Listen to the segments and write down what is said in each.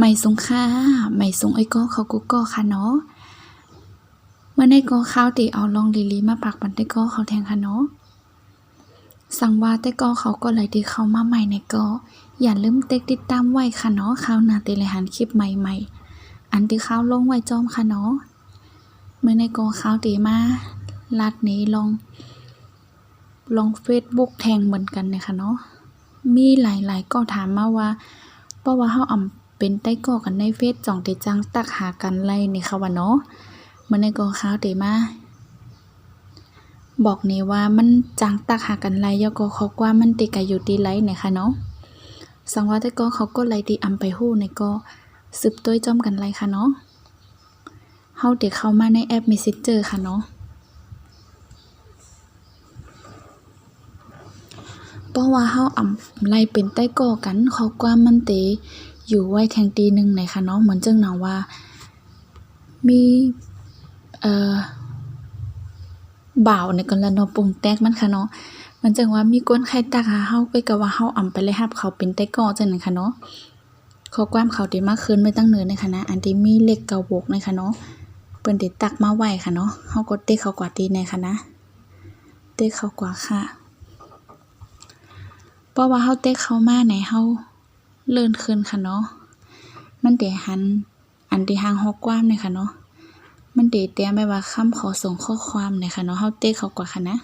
ไม่สงค่าไม่สงไอ้ก็เขากูก็ค่ะเนาะเมื่อในก็ข้าวตีเอาลองลีลีมาปักบันได้ก็เขาแทงค่ะเนาะสั่งว่าแต่ก็เขาก็เลยดีเข้ามาใหม่ในก็อย่าลืมเต็กติดตามไว้ค่ะเนาะข้าวหนาตีเลยหันคลิปใหม่ๆ อันที่ข้าวลงไว้จอมค่ะเนาะเมื่อในก็ข้าวตีมาลัดนี้ลอง ลองเฟซบุ๊กแทงเหมือนกันนะค่ะเนาะมีหลายๆก็ถามมาว่าเพราะว่าเฮาอำ เป็นใต้ก่อกันในเฟซจ่องเตจังตักหากันไล่นี่ค่ะว่าเนาะมันในก็ข่าวเตมาบอกนี่ว่ามันจังตักหากันไล่ยอก็เขากว่ามันติกะอยู่ตีไลเนี่ยค่ะเนาะสังว่าแต่ก็เขาก็ไล่ตีอำไปฮู้ในก็สืบต้วยจอมกันไล่ค่ะเนาะเฮาเด็กเข้ามาในแอป Messenger ค่ะเนาะเพราะว่าเฮาอำไล่เป็นใต้ก่อกันเขากว่ามันเต อยู่ไว้แทงตีหนึ่งไหนคะเนาะเหมือนจังหนาว่า มีเอ่อบ่าวในกันละเนาะปุ่งแตกมันค่ะเนาะมันจังว่ามีก้นไข่ตักหาเฮาไปก็ว่าเฮาอำไปเลยรับเขาเป็นใต้ก่อจังนั้นค่ะเนาะข้อความเขาด้มาคืนไว้ตั้งเนินในค่ะอันที่มีเลขเกาบกในคะเนาะเปิ้นได้ตักมาไว้ค่ะเนาะเฮาก็เตะเขากว่าตีในค่ะนะเตะเขากว่าค่ะเพราะว่าเฮาเตะเขามาในเฮา ลื่อนขึ้นค่ะเนาะ มันเดหัน อันที่ห่างฮอกความเนี่ยค่ะเนาะ มันเดเตรียมไว้ว่าคำขอส่งข้อความเนี่ยค่ะเนาะเฮาเตะเขากว่าค่ะนะ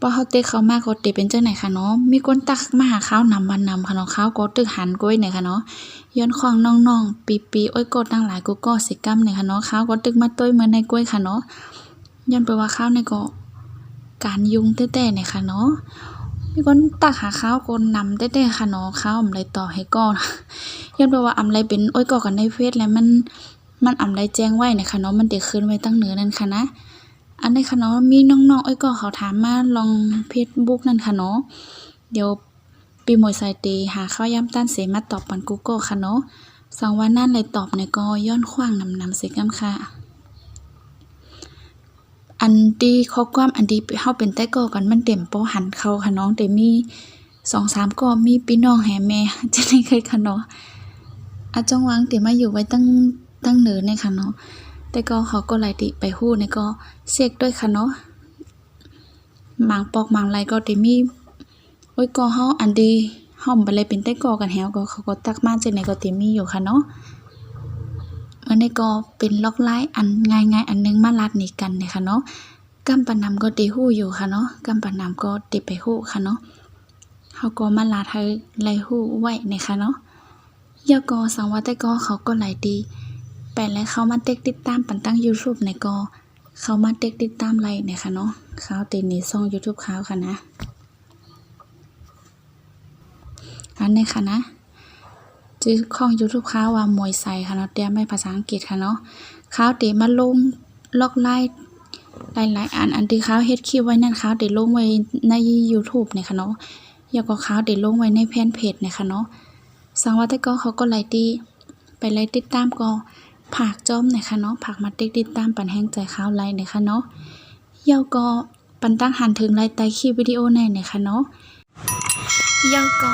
พอเฮาเตะเขามาก็เตะเป็นจังไหนค่ะเนาะ มีคนตักมาหาข้าวนำวันนำค่ะเนาะข้าวก็ตึกหันก้อยเนี่ยค่ะเนาะ ย้อนควางน้องๆปีปีๆโอ้ยกดตั้งหลายกูก็สิกรรมเนี่ยค่ะเนาะข้าวก็ตึกมาต้วยเหมือนในกล้วยค่ะเนาะย้อนไปว่าข้าวในก็การยุงแต้ๆเนี่ยค่ะเนาะ มีคนตักหาข้าวคนนำได้ๆค่ะเนาะข้าวอำไรต่อให้ก่อนย้อนไปว่าอำไรเป็นโอ้ยก่อกันในเฟซแล้วมันมันอำไรแจ้งไว้นี่ยค่ะเนาะมันได้ขึ้นไว้ตั้งเหนือนั่นค่ะนะอันนี้ค่ะเนาะมีน้องๆอ้ยก่อเขาถามมาลองเฟซบุ๊กนั่นค่ะเนาะเดี๋ยวปีหมวยสายตีหาข้าวย่ำต้านเสมาตอบปันกูโก้ค่ะเนาะสังว่านั่นเลยตอบในก็ย้อนขว้างนำนำเสกำค่ะ อันที่ข้อความอันที่เฮาเป็นแต่ก่อกันมันเต็มโปอหันเข้าค่ะน้องแต่มีสองสามก็มีพี่น้องแห่แม่จะได้เคยค่ะเนาะอาจองวางเต็มมาอยู่ไว้ตั้งตั้งเนินเนี่ค่ะเนาะแต่ก็เขาก็ไหลติไปฮู้ในก็เช็คด้วยค่ะเนาะหมางปอกหมางไรก็เต็มีโอ้ยก็เฮาอันดีเฮาบ่เลยเป็นแต่ก่อกันแฮวก็เขาก็ตักมาจังไหนก็เต็มีอยู่ค่ะเนาะอั นนี้ก็เป็นล็อกไลน์อันง่ายๆ อันนึงมาลัดนี่กันเนี่ยค่ะเนาะกำปะนำก็ตีหู้อยู่ค่ะเนาะกำปะนำก็ตีไปหู้ค่ะเนาะเฮาก็มาลัดให้ไลหู้ไว้เนี่ยค่ะเนาะยาก็สังว่าแต่ก็เขาก็หลายดีไปแล้วเขามาเต็กติดตามปันตั้ง YouTube ในก็เขามาเต็กติดตามไลน์เนี่ยค่ะเนาะเขาตีนี่ช่อง YouTube เขาค่ะนะอันนี้ค่ะนะ ชื่อของ YouTube ค้าว่ามวยไซค่ะเนาะเตรียมไม่ภาษาอังกฤษค่ะเนาะข้าวเตมาลงล็อกไล่หลายๆอันอันที่ข้าวเฮ็ดคลิปไว้นั่นข้าวเตลงไว้ใน YouTube เนี่ยค่ะเนาะแล้วก็ข้าวเตลงไว้ในแฟนเพจเนี่ยค่ะเนาะสังว่าแต่ก็เขาก็ไลค์ตีไปไลค์ติดตามก็ผากจอมเนี่ยค่ะเนาะผากมาติดติดตามปันแห้งใจข้าวไลค์เนี่ยค่ะเนาะเยาก็ปันตั้งหันถึงไลค์ใต้คลิปวิดีโอในเนี่ยค่ะเนาะเย้าก็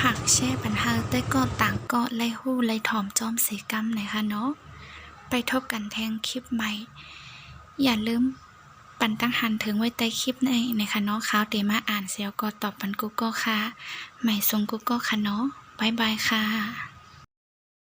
ผักแช่ปัญหาแต่ก็ต่างก็ไล่หู้ไล่ถอมจอมเสกรรมนะคะเนาะไปทบกันแทงคลิปใหม่ อย่าลืมปันตั้งหันถึงไว้ใต้คลิปในนะคะเนาะข้าวเตมาอ่านเซลก็ตอบปันกูก็ค่ะใหม่ทรงกูก็ค่ะเนาะบายบายค่ะ